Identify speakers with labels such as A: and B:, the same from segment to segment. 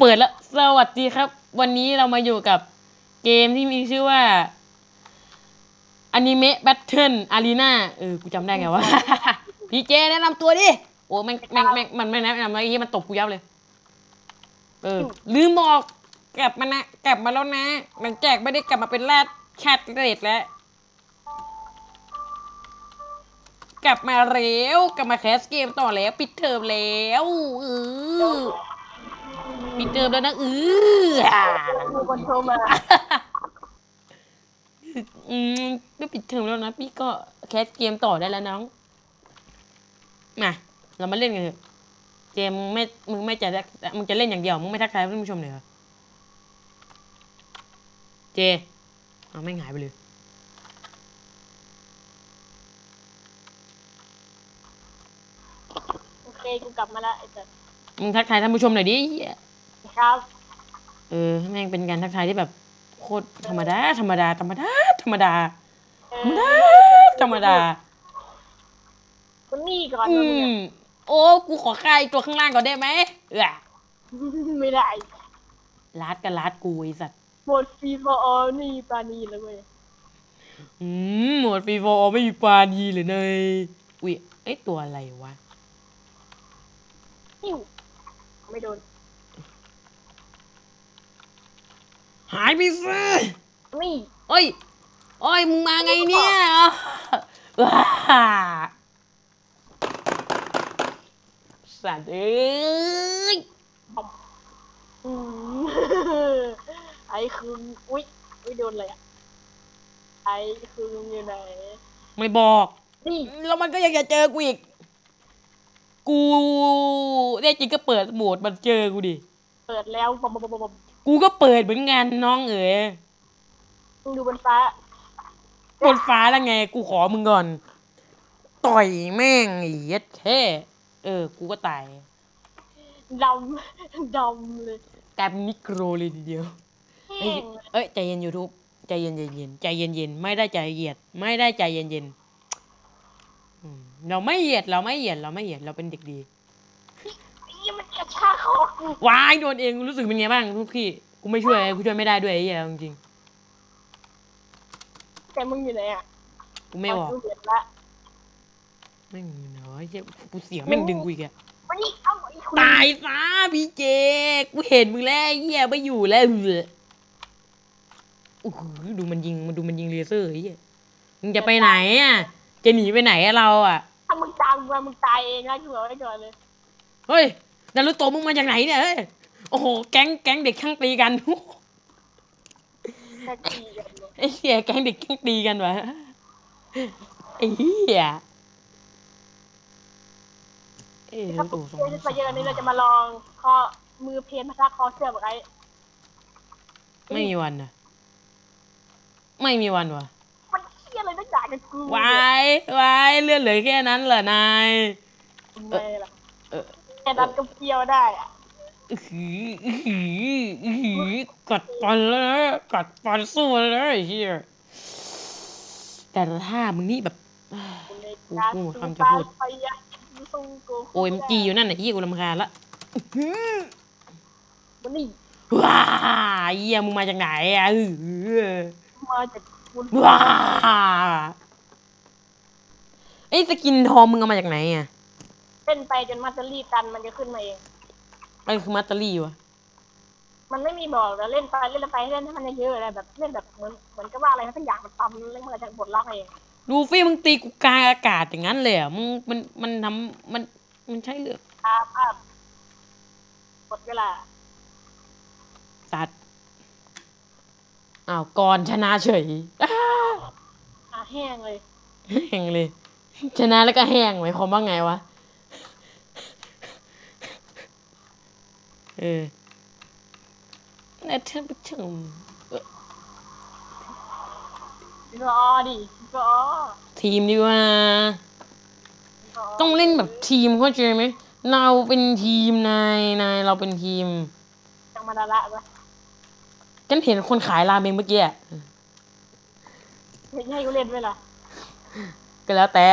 A: เปิดแล้วสวัสดีครับ วันนี้เรามาอยู่กับเกมที่มีชื่อว่าอนิเมะแบทเทิลอารีนาเออ กูจำได้ไงวะ พี่เจแนะนำตัวดิ โอ้แม่งแม่งแม่งมันไม่แนะนำอะไรมันตบกูยับเลย เออ ลืมบอกกลับมานะ กลับมาแล้วนะ หลังจากไม่ได้กลับมาเป็นแรดชาติเรดแล้ว กลับมาแล้วกลับมาแคสเกมต่อแล้ว ปิดเทอมแล้วเออ ปิดเทอมแล้วนะเออ
B: มีคนโทรมา
A: อืมไม่ปิดเทอมแล้วนะ พี่ก็แคสเกมต่อได้แล้วน้อง มา เรามาเล่นกันเถอะเจมมึงไม่มึงไม่จะมึงจะเล่นอย่างเดียว มึงไม่ทักทายท่านผู้ชมเลยเหรอเจเอาไม่งหายไปเลย
B: โอเค กูกลับมาแล้วไอ้สัส
A: มึงทักทายท่านผู้ชมหน่อยดิเหี้ย
B: ครับ
A: เออแม่งเป็นการทักทายที่แบบโคตรธรรมดา ธรรมดา ธรรมดา ธรรมดา
B: เอ
A: ธรรมดา
B: อ
A: ธรรมดา
B: คนนี่ก่อน
A: อื
B: นะมึง
A: มโอ้ กูขอค่ายตัวข้างล่างก่อนได้ไหมเออ
B: อะไม่ได้
A: ลาดกับลาดกูไอสัตว์
B: หมดฟรีฟอร์ออนี่ปานีเลยเว้ย
A: อืมหมดฟรีโฟร์ไม่มีปานีเลยเนยอุ้ยไอยตัวอะไรวะ
B: หิว ไม่โดน
A: หายไปซะ
B: นี่
A: เอ้ยเอ้ยมึงมาไงเนี่ยว้าสัตว์เอ้ย
B: อืมไอ้คืนอุ้ยอุ้ยโดนอะไรอะไอ้คืนอยู่ไหน
A: ไม่บอก
B: นี่
A: แล้วมันก็ยังจะเจอกูอีก กูได้จริงก็เปิดโหมดมันเจอกูดิ
B: เปิดแล้วบอมบอมบอมบอม
A: กูก็เปิดเหมือนกันน้องเอ๋ย
B: มึงดูบนฟ้า
A: บนฟ้าแล้วไง กูขอมึงก่อน ต่อยแม่งไอ้เหี้ย็ดแค่เออ กูก็ตาย
B: ดำดำเลย
A: กลายเป็นนิโครเลยทีเดียว
B: แห้งเลย
A: เอ้ยใจเย็นยูทูบใจเย็นใจเย็นใจเย็นเย็นไม่ได้ใจเหยียด ไม่ได้ใจเย็นเย็นอืม เราไม่เหยียดเราไม่เหยียดเราไม่เหยียดเราเป็นเด็กดี
B: ไอ้เหี้ยมันกระชากคอกู
A: วายโดนเองรู้สึกเป็นไงบ้างทุกพี่กูไม่ช่วยกูช่วยไม่ได้ด้วยไอ้เหี้ยจริง
B: แต่มึงอยู่ไหนอะ
A: ๆกูไม่บอก
B: กูเห็นละ
A: แม่งเนาะไอ้เหี้ยกูเสียงแม่งดึงกูอีกอะ
B: วันนี้เอ้าไอ้คุณ
A: ตายซะพี่เจกูเห็นมึงแล้วไอ้เหี้ยไม่อยู่แล้วเออโอ้โหดูมันยิงมันดูมันยิงเลเซอร์ไอ้เหี้ยมึงจะไปไหนอะ จะหนีไปไหนอะเราอะ
B: ถ้ามึงตามกูมามึงตายเองนะกูบอกไว้ก่อนเลย
A: เฮ้ยนารุโตะมึงมาจากไหนเนี่ยเฮ้ยโอ้โหแก๊งแก๊งเด็กข้างตีกัน
B: แค่ตีกันเลย
A: ไอ้เหี้ยแก๊งเด็กข้างตีกันวะไอ้เหี้ยเอ้ย
B: ครับ
A: โอ้โหสอง
B: เดี๋ยวไปเจอกันนี้เราจะมาลองคอมือเพนพัทคอเสื้อบอกไอ้
A: ไม่มีวันนะไม่มีวันวะ
B: มันเชี่ ยอะไรนักด่ากันกู
A: วายวายเลือดเหลือแค่นั้นเหรอนาย
B: ทำไมล่ะ
A: เออ
B: แค่นั้นก็เปรี้ยวได้อะ
A: อื้อหืออื้อหืออื้อหือกัดฟันแล้วนะกัดฟันสู้เลยนะไอ้เหี้ยแต่ถ้ามึงนี่แบบ
B: กูในการ
A: กูหมดคำจะ
B: ตา
A: พูด
B: ไปอะสู้กู
A: โอเอ็มจีอยู่นั่นน่ะเหี้ยกูรำคาญละ
B: มันนี่
A: ว้าเหี้ยมึงมาจากไหนอะเออ
B: มาจาก กู
A: ว้าไอ้ยสกินทองมึงเอามาจากไหนอะ
B: เล่นไปจนมาจะรีบกันมันจะขึ้นมาเอง
A: มันคือมัตเตอรี่วะ
B: มันไม่มีบอกแล้วเล่นไปเล่นไปเล่นให้มันเยอะๆอะไรแบบเล่นแบบเหมือนเหมือนกับว่าอะไรทั้งอย่างมันตำเล่นมันจะบดล็อกเอง
A: ลูฟี่มึงตีกูกลางอากาศอย่างนั้นเลยเหรอะมึงมันมันทำมันมันใช่เรื่อง
B: ครับครับหมดเวลา
A: ตัด อ้าวก่อนชนะเฉยอ้า
B: อะแห้งเลย
A: แห้งเลย ชนะแล้วก็แห้งหมายความว่าไงวะ เออและท่านผู้ชม
B: ก็อดิก็อ
A: ทีมดีกว่า
B: ก็
A: ต้องเล่นแบบทีมเข้าใจไหม เราเป็นทีมนายนายเราเป็นทีม
B: จังมาดาละปะ
A: ฉันเห็นคนขายราเมงเมื่อกี้อะ
B: ไม่ให้กูเล่นด้วยล่ะ
A: ก็แล้วแต่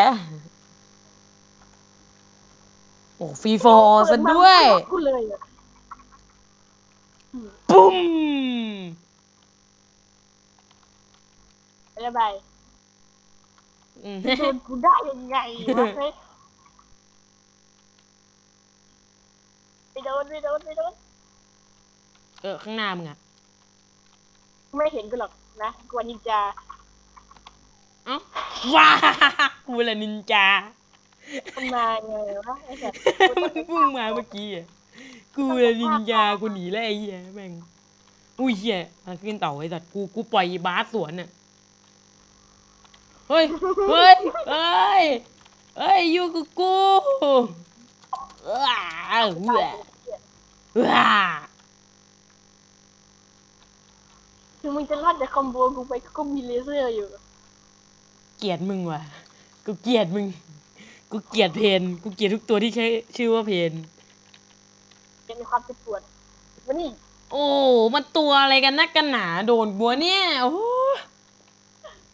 A: โอ้ฟรีฟอร์ซะด้วย
B: กูเลยอะ
A: ปุ้ม
B: ไปไป
A: อืม
B: โดนกูได้ยังไงวะเฮ้ยไม่โดนไม่โดนไม่โดน
A: เออ ข้างหน้ามึงอะ
B: ไม่เห็นกูหรอกนะกวนนินจา
A: เอ้าว้ากูละนินจา
B: มันมาไงวะไอ้สัตว์
A: มันเพิ่งมาเมื่อกี้อะกูละนินจากูหนีแล้วไอ้เหี้ยแม่งอุ้ยเหี้ยมันขึ้นเต่าไอ้สัตว์กูกูปล่อยบาสสวนน่ะเฮ้ยเฮ้ยเฮ้ยเฮ้ยอยู่กับกูว้าวว้าว้า
B: คือมึงจะรอดจากคอมโบกูไปก็มีเลเซอร์อยู่
A: เกลียดมึงว่ะ กูเกลียดมึง กูเกลียดเพน กูเกลียดทุกตัวที่ใช้ชื่อว่าเพน
B: เป็นความเจ็บปวดวันนี้
A: โอ้ มันตัวอะไรกันนักกันหนาโดนบัวเนี่ย โอ้โห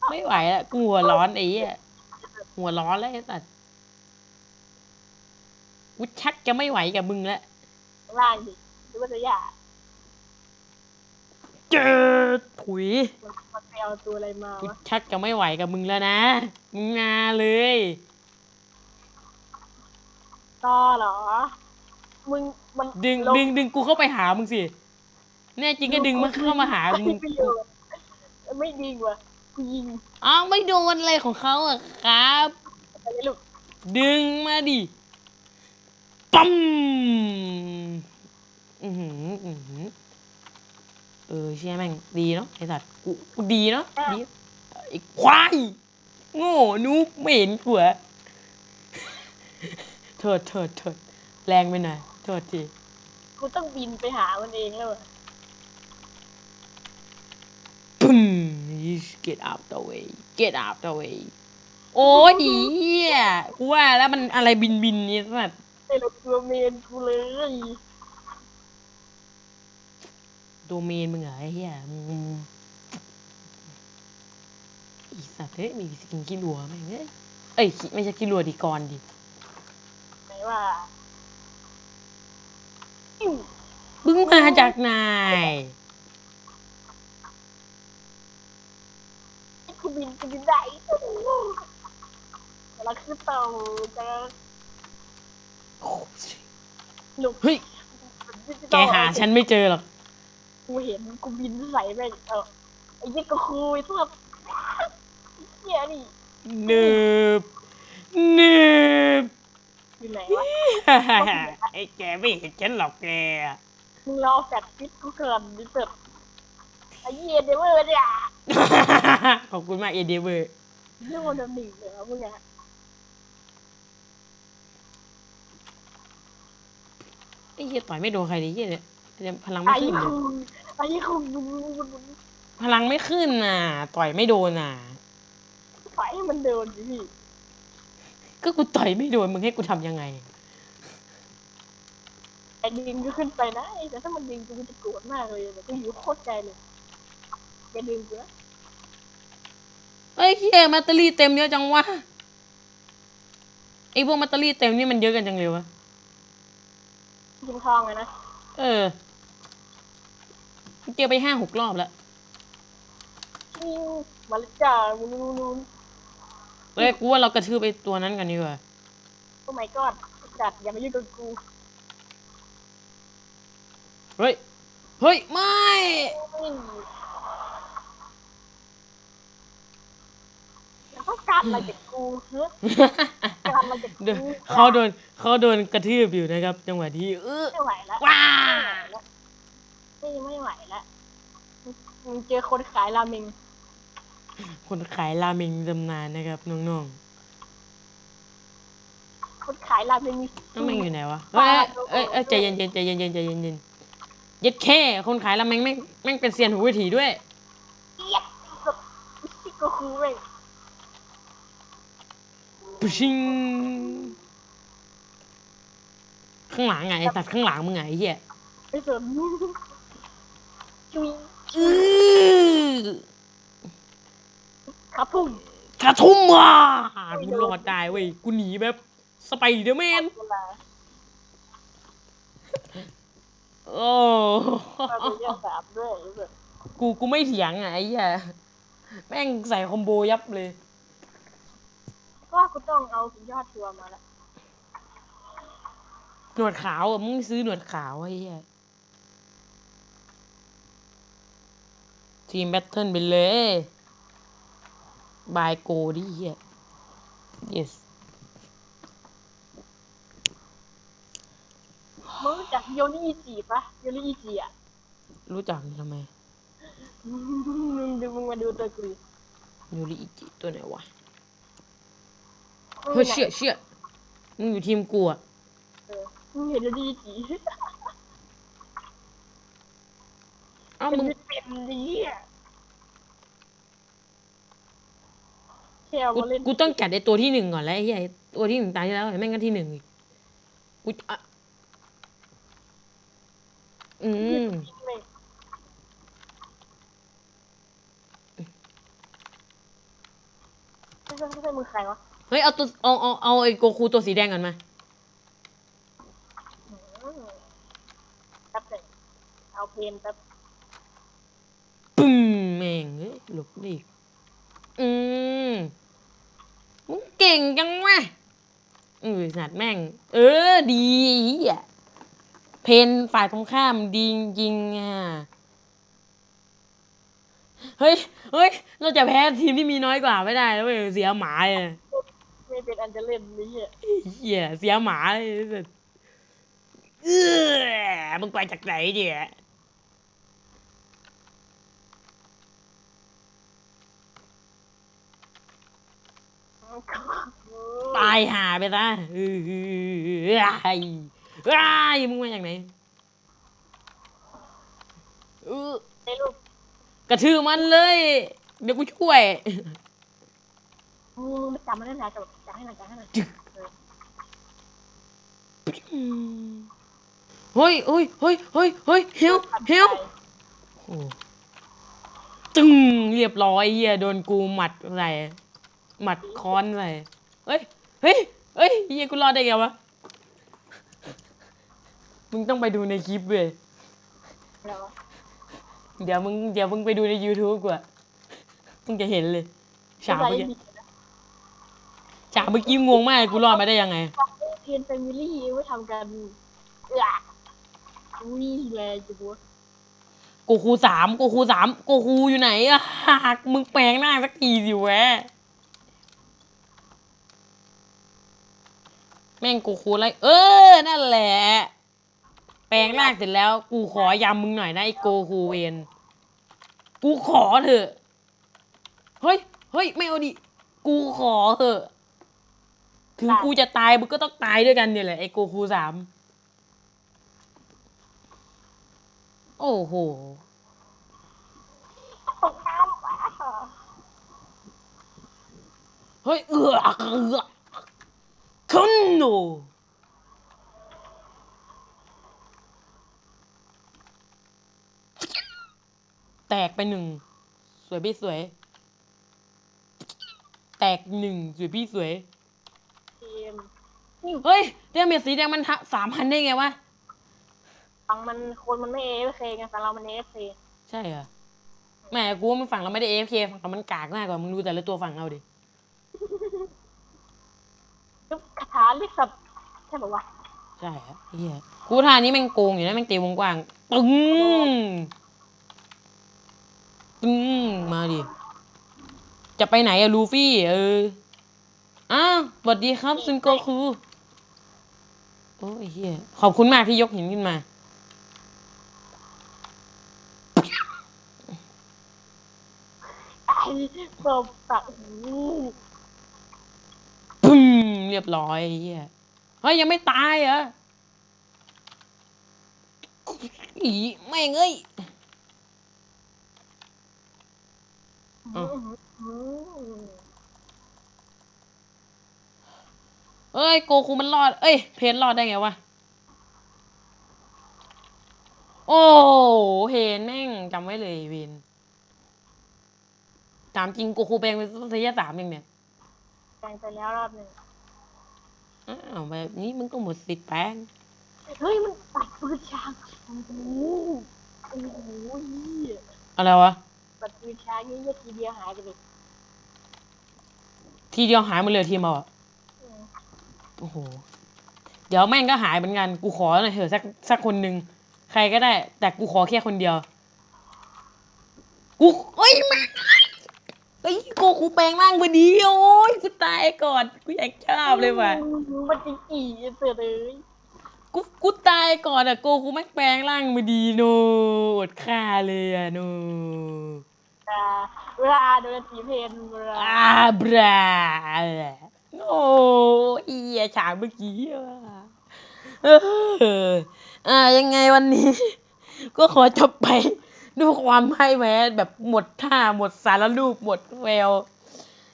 A: ไม่ไหวละกูหัวร้อนไอ้เหี้ยหัวร้อนแล้วไอ้สัตว์กูชักจะไม่ไหวกับมึงแล้ว
B: ล่างดิหรือว่าจะยาก
A: เจอถุย
B: มันมันไปเอาตัวอะไรมา
A: กู
B: วะ
A: ชักจะไม่ไหวกับมึงแล้วนะ มึงมาเลย
B: ต่อเหรอ มึงมัน
A: ดึง
B: ล
A: ดึงดึงกูเข้าไปหามึงสิ แน่จริงก็ดึงมันเข้ามาหามึง
B: ไม่โยนไม่ดีกว่ากูยิง
A: อ้าวไม่โดนอะไรของเขาอะครับ
B: ไปเลยลูก
A: ดึงมาดิ ปั๊ม อือหืออือหือเออเชี่ยแม่งดีเนาะไอสัตว์กูกูดีเนาะดีไอ้ควายโง่นุ๊กไม่เห็นกูเหรอโทษโทษโทษแรงไปหน่อยโทษที
B: กูต้องบินไปหามันเองแล้วอะ
A: ปึ้ม get out the way get out the way โอ้ยเหี้ยกูว่าแล้วมันอะไรบินบินนี่สัตว์
B: ไอ้เราตัวเมนกูเลย
A: โดเมนมึงเหรอไอ้เหี้ยมึงอีสัตว์เฮ้ยมีสกินกิลัวแม่งเอ้ยเอ้ยไม่ใช่กิลัวดีกรดิ
B: ไหนว่าอิ๊ว
A: มึงมาจากไหน
B: ไอ้กูบินกูบินได้กำลังขึ้นเต่าจะ
A: โอ้ย
B: ลูก
A: เฮ้ยแกหาฉันไม่เจอหรอก
B: กูเห็นกูบินใส่แม่งเออไอ้ยี่ก็คุยทอดเหี้ยนี่
A: เนิบเนิบ
B: อยู่ไหนวะ
A: ไอ้แกไม่เห็นฉันหรอกแก
B: มึงรอแฟดฟิตกูเกินดิเสร็จไอ้เหี้ยเดเวอร์เนี่ย
A: ขอบคุณมากเอเดเวอร์
B: เรื่องมันหนึ่งเหรอมึงอะ
A: ไอ้เหี้ยต่อยไม่โดนใครเลยเหี้ยเนี่ย พลังไม่
B: ไอ้
A: ขึ้นเลย
B: คุงไอ้คุงมึงมึงมึง
A: พลังไม่ขึ้นน่ะ ต่อยไม่โดนน่ะ
B: ไฟมันเดินดิพี่
A: ก็กูต่อยไม่โดนมึงให้กูทำยังไง
B: ไอ้ดึงก็ขึ้นไปนะไอ้แต่ถ้ามันดึงกูจะโกรธมากเลยแบบกูอยู่โคตรใจเลยอย่าดึงกูนะ
A: เอ้ยเฮียแบตเตอรี่เต็มเยอะจังวะไอ้พวกแบตเตอรี่เต็มนี่มันเยอะกันจังเลยวะ
B: ยิงทองเลยนะ
A: เออ เจอไปห้าหกรอบแล้ว
B: ยิงมาเลยจ้ามึงนู้นนู้น
A: เอ้ยกูว่าเรากระทืบไปตัวนั้นกันดีกว่า
B: โอ้ my god จัดอย่ามายุ่งกับกู
A: เฮ้ย เฮ้ย ไม่
B: อืมแล้วต้องการอะไรจากกูเฮ้ยการอะไรจาก
A: เดี๋ยว
B: กู
A: เขาโดนเขาโดนกระทืบอยู่นะครับ จังหวะที่เออ
B: ไม่ไหวแล้ว
A: ว้า
B: ไม่ไม่ไหวแล้วมึงเจอคนขายราเมง
A: คนขายราเมงตำนานนะครับน้อง
B: คนขายราเมงมี
A: ๆราเมงอยู่ไหนวะเอ้ยเอ้ยเอ้ยใจเย็นๆใจเย็นๆใจเย็นๆเย็ดแค่คนขายราเมงแม่งแม่งเป็นเซียนหูวิถีด้วย
B: เอียดแบบชิโกคูเว้ย
A: ปุชิงข้างหลังไงไอ้สัตว์ข้างหลังมึงไงไอ้เหี้ย
B: ไม่สน จุย
A: อื้อ
B: ครับพุ่ง
A: กระทุ่มว่ะกูรอดได้เว้ยกูหนีแบบสไปเดอร์แมน
B: เวลา
A: เอโอ้
B: เราจะเรียกสามด้วยไอ้แบบ
A: กูกูไม่เถียงอะไอ้เหี้ยแม่งใส่คอมโบยับเลย
B: ก็กูต้องเอาสุดยอดทัวร์มาละ
A: หนวดขาวอะมึงซื้อหนวดขาวไอ้เหี้ย ทีมแบทเทิลไปเลย บายโกดิเหี้ย yes
B: มึงรู้จักโยนี่อีจีปะโยนี่อีจีอะ
A: รู้จักทำไม
B: มึงดูมึงมาดูตัวกูดิ
A: ยูริอิจิตัวไหนวะ
B: มึง
A: เฮ้ย
B: ไหน
A: เชี่ยเชี่ยมึงอยู่ทีมกูอะ
B: เออมึงเห็นโยนี่อีจี
A: เอ้า
B: เป็น
A: มึง
B: เป็นดีอะแค่
A: กู
B: มาเล่น
A: กูต้องจัดไอตัวที่หนึ่งก่อนแล้วไอ้เหี้ยตัวที่หนึ่งตายที่แล้วแม่งก็ที่หนึ่งอีกกูอะอืม
B: ไม่ไม่ใช่ไม่ใช่มือใครวะ
A: เฮ้ยเอาตัวเอาเอาเอาไอโกคูตัวสีแดงก่อนมา
B: อืมแป๊บหนึงเอาเพนแป๊บ
A: ปึ้มแม่ งเฮ้ยหลบดิอืมมึงเก่งจังวะเออสัตว์แม่ง เออ ดีอะเพนฝ่ายตรงข้ามดีจริงๆอะ เฮ้ย เฮ้ย เราจะแพ้ทีมที่มีน้อยกว่าไม่ได้แล้วเว้ยเสียหมาเลย
B: ไม่เป็นอันจะเล่นนี้อะ
A: เหี้ยเสียหมาเลยสุดเออมึงไปจากไหนเนี่ย ตายหาไปซะไอ้ไอ้มึงมาจากไหนเออ
B: ในรูป
A: กระทืบมันเลย เดี๋ยวกูช่วย
B: มึงไม่จำมันได้ไหนจำจำให้หน่อยจำให้หน่อยเฮ้
A: ยเฮ้ยเฮ้ยเฮ้ยเฮ้ยเฮลเฮลโอ้ตึงเรียบร้อยเฮียโดนกูหมัดใส่ หมัดค้อนใส่เฮ้ย เฮ้ย เฮ้ยเฮียกูรอดได้ไงวะ มึงต้องไปดูในคลิปเว้ย
B: แล้ววะ
A: เดี๋ยวมึงเดี๋ยวมึงไปดูใน YouTube กว่า มึงจะเห็นเลย ฉากเมื่อกี้
B: ไม่
A: ฉากเมื่อกี้งงมากกูรอดมาได้ยังไง
B: เพนแฟมิลี่ไว้ทำกันเอ้อวิ่งแรงจังวะ
A: โกคูสามโกคูสามโกคูอยู่ไหนอะหักมึงแปลงหน้าสักทีสิแวะ แม่งโกคูอะไรเออ นั่นแหละ แปลงร่างเสร็จแล้ว กูขอยำมึงหน่อยนะไอ้โกคูเวนกูขอเถอะ เฮ้ย เฮ้ย ไม่เอาดิ กูขอเถอะ ถึงกูจะตายมึงก็ต้องตายด้วยกันเนี่ยแหละไอ้โกคูสาม โอ้โหเฮ้ย เอือเอือคุ นโนแตกไปหนึ่งสวยพี่สวย แตกหนึ่งสวยพี่สวย
B: เกมนี่
A: เฮ้ยเดเมจสีแดงมันสามพันได้ไงวะ
B: ฝั่งมันคนมันไม่เอฟเคไงฝั่งเรามันเอฟเค
A: ใช่เหรอแหมกูว่ามันฝั่งเราไม่ได้ AFK ฝั่งเรามันกากมากกว่ามึงดูแต่ละตัวฝั่งเราดิ
B: ก็คาถาเรียกสับใช่ป่าวะ
A: ใช่ฮะเฮียกูท่านี้แม่งโกงอยู่นะแม่งตีวงกว้างตึงตึงมาดิจะไปไหนอะลูฟี่ เอออ้าวสวัสดีครับซุนโกคูโอ้ยเฮียขอบคุณมากที่ยกหินขึ้นมา
B: ไอ้เปิดตัดหู
A: ปึ้ม เรียบร้อยไอ้เฮียเฮ้ยยังไม่ตายเหรออีแม่งเอ้ยอ้าว
B: อืม
A: เอ้ยโกคูมันรอด เอ้ย เพนรอดได้ไงวะ โอ้เพนแม่งจำไว้เลยเวนถามจริงโกคูแปลงเป็นสัยสามยังเนี่ย
B: แปลงไปแล้วรอบหนึ่ง
A: อ้าวแบบนี้มึงก็หมดสิทธิ์แปลง
B: เฮ้ยมันตัดปืนช้างโอ้โหโอ้โหเหี้ย
A: อะไรวะ
B: ตัดปืนช้างนี่นาทีเดียวหายไปเลย
A: ทีเดียวหายหมดเลยทีมเราอะ
B: อืม
A: โอ้โหเดี๋ยวแม่งก็หายเหมือนกันกูขอหน่อยเถอะสักสักคนหนึ่งใครก็ได้ แต่กูขอแค่คนเดียวกูเอ้ยแม่ง เอ้ยกูกูแปลงร่างพอดีโอ้ยกูตายก่อนกูอยากชอบเลยว่ะ
B: มันจะกี่เสือเลย
A: กูกูตายก่อนอะโกกูแม่งแปลงร่างมาดีโนอดฆ่าเลยอะโน
B: อ่าเวลาโดนสีเพนเวลา
A: อาบราโอ้อียฉากเมื่อกี้อะเอออ่ายังไงวันนี้ ก็ขอจบไป ด้วยความให้แพ้แบบหมดท่าหมดสารรูปหมดแวว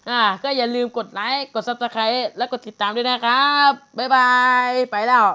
A: อ่า ก็อย่าลืมกดไลค์ กดซับสไครต์และกดติดตามด้วยนะครับ บ๊ายบาย ไปแล้ว